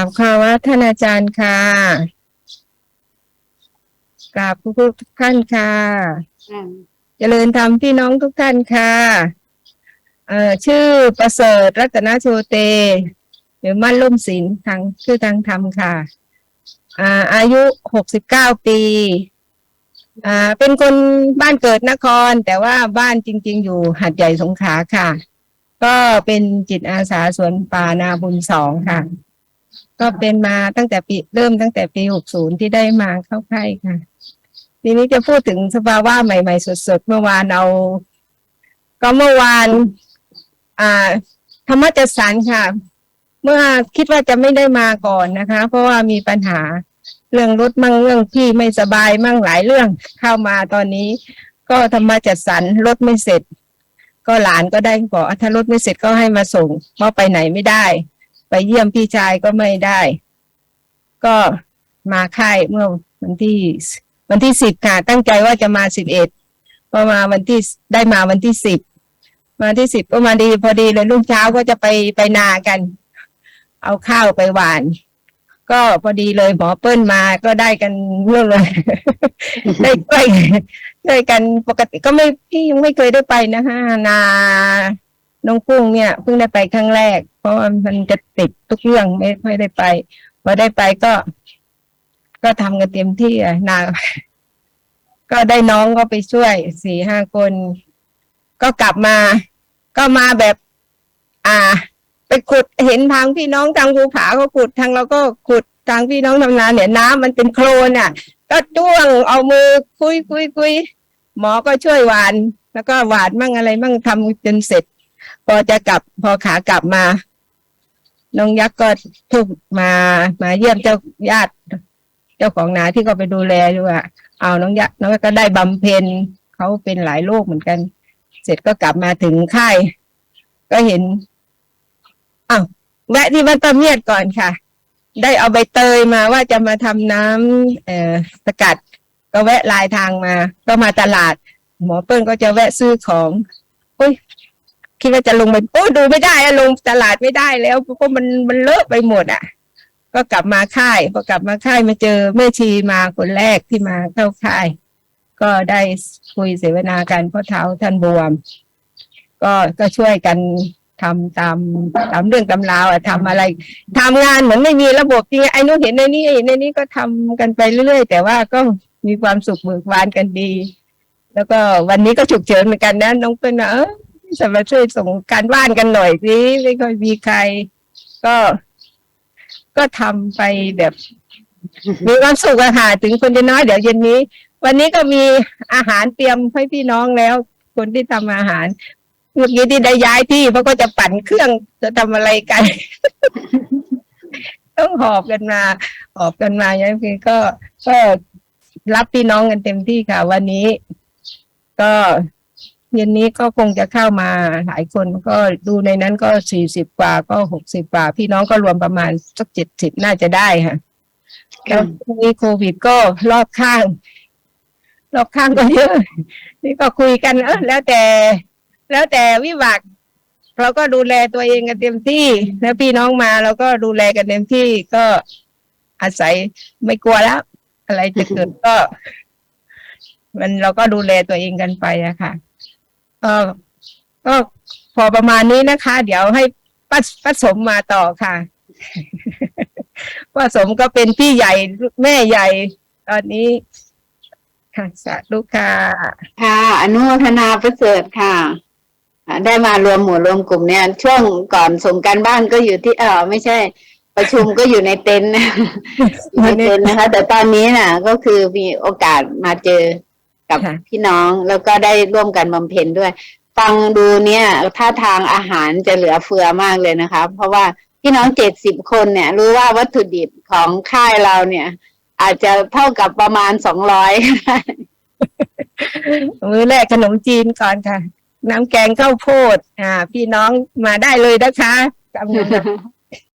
ราบคารวะท่านอาจารย์ค่ะกราบผู้ทุกท่านค่ะเจริญธรรมพี่น้องทุกท่านค่ะเอ่อชื่อประเสริฐรัตนโชเต หรือมั่นล่มศิลป์ทางชื่อทางธรรมค่ะอ่าอายุหกสิบเก้าปีอ่าเป็นคนบ้านเกิดนคร แต่ว่าบ้านจริง ๆ อยู่หัดใหญ่สงขลาค่ะ ก็เป็นจิตอาสาสวนป่านาบุญสองค่ะ ก็เป็นมาตั้งแต่ปีเริ่มตั้งแต่ปีหกศูนย์ที่ได้มาเข้าค่ายค่ะ ทีนี้จะพูดถึงสภาวะใหม่ ๆ สดๆ เมื่อวานเอาก็เมื่อวาน อ่าธรรมจัดสรรค่ะ เมื่อคิดว่าจะไม่ได้มาก่อนนะคะ เพราะว่ามีปัญหาเรื่องรถมั่งเรื่องที่ไม่สบายมั่งหลายเรื่องเข้ามาตอนนี้ ก็ธรรมจัดสรรรถไม่เสร็จ ก็หลานก็ได้บอกอะถ้ารถไม่เสร็จก็ให้มาส่งเพราะไปไหนไม่ได้ ไปเยี่ยมพี่ชายก็ไม่ได้ ก็มาค่ายเมื่อวันที่ วันที่สิบค่ะ ตั้งใจว่าจะมาสิบเอ็ดพอมาวันที่ได้มาวันที่สิบมาที่สิบก็มาดีพอดีเลยรุ่งเช้าก็จะไปไปนากัน เอาข้าวไปหวาน ก็พอดีเลยหมอเปิ้ลมาก็ได้กันเรื่องเลย ได้ช่วยช่วยกันปกติก็ไม่พี่ยังไม่เคยได้ไปนะคะนา น้องกุ้งเนี่ยเพิ่งได้ไปครั้งแรก เพราะว่ามันจะติดทุกเรื่องไม่ค่อยได้ไปพอได้ไปก็ ก็ทำกันเต็มที่อะนาก็ได้น้องก็ไปช่วยสี่ห้าคน ก็กลับมา ก็มาแบบ อ่า ไปขุดเห็นทางพี่น้องทางภูผาเขาขุดทางเราก็ขุดทางพี่น้องทำนาเนี่ยน้ำมันเป็นโคลนอะ ก็จ้วงเอามือคุยคุยคุยหมอก็ช่วยหวาน แล้วก็หวานมั่งอะไรมั่งทำจนเสร็จ อจะกลับ พอขากลับมา น้องยักษ์ก็ทุกมามาเยี่ยมเจ้าญาติ เจ้าของนาที่เขาไปดูแลด้วยเอาน้องยักษ์น้องก็ได้บำเพ็ญเขาเป็นหลายโรคเหมือนกัน เสร็จก็กลับมาถึงค่ายก็เห็นอ้าวแวะที่วัดตะเมียดก่อนค่ะ ได้เอาใบเตยมาว่าจะมาทำน้ำเอ่อสกัด ก็แวะลายทางมา ก็มาตลาด หมอเปิ้ลก็จะแวะซื้อของอุ้ย คิดว่าจะลงไปโอ้ยดูไม่ได้อะลงตลาดไม่ได้แล้วเพราะมันมันเลอะไปหมดอะ ก็กลับมาค่ายพอกลับมาค่ายมาเจอแม่ชีมาคนแรกที่มาเข้าค่าย ก็ได้คุยเสวนากันพราะเท้าท่านบวม ก็ก็ช่วยกันทำตามตามเรื่องตำราวอะทำอะไรทำงานเหมือนไม่มีระบบจริงไอ้นู้นเห็นในนี้ในนี้ก็ทำกันไปเรื่อยๆแต่ว่าก็มีความสุขเบิกบานกันดี แล้วก็วันนี้ก็ฉุกเฉินเหมือนกันนะน้องเป็นว่าเออ จะมาช่วยส่งการบ้านกันหน่อยสิไม่ค่อยมีใคร ก็ ก็ทำไปแบบมีความสุขอะค่ะถึงคนจะน้อยเดี๋ยวเย็นนี้ วันนี้ก็มีอาหารเตรียมให้พี่น้องแล้ว คนที่ทำอาหารเมื่อกี้ที่ได้ย้ายที่เพราะก็จะปั่นเครื่องจะทำอะไรกัน ต้องหอบกันมาหอบกันมาอย่างนี้ก็ก็รับพี่น้องกันเต็มที่ค่ะ วันนี้ ก็ เย็นนี้ก็คงจะเข้ามาหลายคนก็ดูในนั้นก็สี่สิบกว่าก็หกสิบกว่า พี่น้องก็รวมประมาณสักเจ็ดสิบน่าจะได้ค่ะแล้วมีโควิดก็รอบข้าง รอบข้างก็เยอะ นี่ก็คุยกันเออแล้วแต่ แล้วแต่วิบากเราก็ดูแลตัวเองกันเต็มที่ แล้วพี่น้องมาเราก็ดูแลกันเต็มที่ก็อาศัยไม่กลัวแล้ว อะไรจะเกิดก็ มันเราก็ดูแลตัวเองกันไปอะค่ะ ก็ก็พอประมาณนี้นะคะ เดี๋ยวให้ป้าป้าสมมาต่อค่ะป้าสมก็เป็นพี่ใหญ่แม่ใหญ่ ตอนนี้ ค่ะสาธุค่ะค่ะ อนุโมทนาประเสริฐค่ะได้มารวมหมู่รวมกลุ่มเนี่ยช่วงก่อนส่งการบ้านก็อยู่ที่เออไม่ใช่ ประชุมก็อยู่ในเต็นท์ในเต็นท์นะคะ แต่ตอนนี้น่ะ ก็คือมีโอกาสมาเจอ กับค่ะพี่น้องแล้วก็ได้ร่วมกันบำเพ็ญด้วย ฟังดูเนี่ยท่าทางอาหารจะเหลือเฟือมากเลยนะคะ เพราะว่าพี่น้องเจ็ดสิบคนเนี่ย รู้ว่าวัตถุดิบของค่ายเราเนี่ย อาจจะเท่ากับประมาณสองร้อยมื้อแรกขนมจีนก่อนค่ะ น้ำแกงข้าวโพด อ่า พี่น้องมาได้เลยนะคะกำลัง